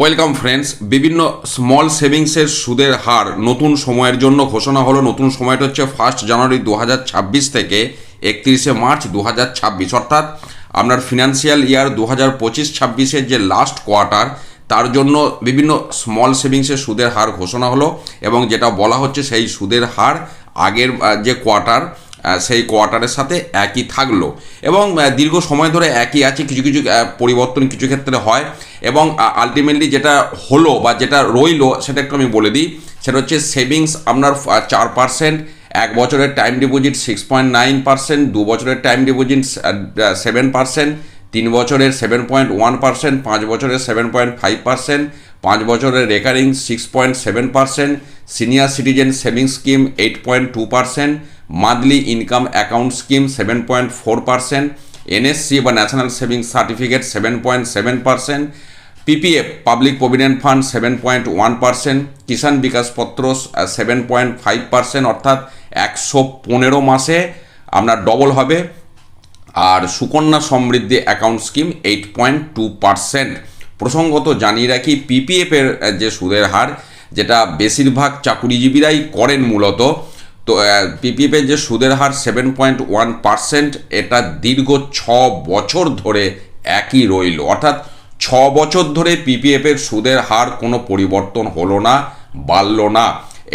Welcome friends বিভিন্ন small সেভিংসের সুদের হার নতুন সময়ের জন্য ঘোষণা হলো। নতুন সময়টা হচ্ছে ফার্স্ট জানুয়ারি দু হাজার ছাব্বিশ থেকে একত্রিশে মার্চ দু হাজার ছাব্বিশ। অর্থাৎ আপনার ফিনান্সিয়াল ইয়ার দু হাজার পঁচিশ ছাব্বিশের যে লাস্ট কোয়ার্টার তার জন্য বিভিন্ন স্মল সেভিংসের সুদের হার ঘোষণা হলো এবং যেটা বলা হচ্ছে সেই সুদের হার আগের যে কোয়ার্টার সেই কোয়ার্টারের সাথে একই থাকল। এবং দীর্ঘ সময় ধরে একই আছে, কিছু কিছু পরিবর্তন কিছু ক্ষেত্রে হয়। এবং আলটিমেটলি যেটা হলো বা যেটা রইল, সেটা একটু আমি বলে দিই। সেটা হচ্ছে সেভিংস আপনার চার পার্সেন্ট এক বছরের time deposit six point nine percent দু বছরের টাইম ডিপোজিট সেভেন পার্সেন্ট তিন বছরের সেভেন পয়েন্ট ওয়ান পার্সেন্ট পাঁচ বছরের সেভেন পয়েন্ট ফাইভ পার্সেন্ট পাঁচ বছরের recurring six point seven percent senior citizen savings scheme eight point two percent monthly income account scheme seven point four percent, NSC বা national savings certificate seven point seven percent PPF public provident fund seven point one percent, Kisan Vikas Patra seven point five percent, অর্থাৎ একশো পনেরো মাসে আপনার double হবে। আর Sukanya Samriddhi account scheme eight point two percent. প্রসঙ্গত জানিয়ে রাখি, পিপিএফের যে সুদের হার, যেটা বেশিরভাগ চাকুরিজীবীরাই করেন মূলত তো পিপিএফের যে সুদের হার সেভেন পয়েন্ট ওয়ান পার্সেন্ট এটা দীর্ঘ ছ বছর ধরে একই রইল। অর্থাৎ ছ বছর ধরে পিপিএফের সুদের হার কোনো পরিবর্তন হলো না, বাড়লো না।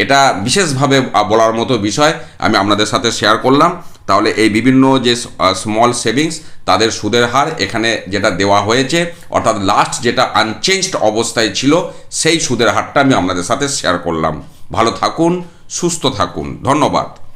এটা বিশেষভাবে বলার মতো বিষয়, আমি আপনাদের সাথে শেয়ার করলাম। তাহলে এই বিভিন্ন যে স্মল সেভিংস তাদের সুদের হার এখানে যেটা দেওয়া হয়েছে, অর্থাৎ লাস্ট যেটা আনচেঞ্জড অবস্থায় ছিল, সেই সুদের হারটা আমি আপনাদের সাথে শেয়ার করলাম। ভালো থাকুন। সুস্থ থাকুন। ধন্যবাদ।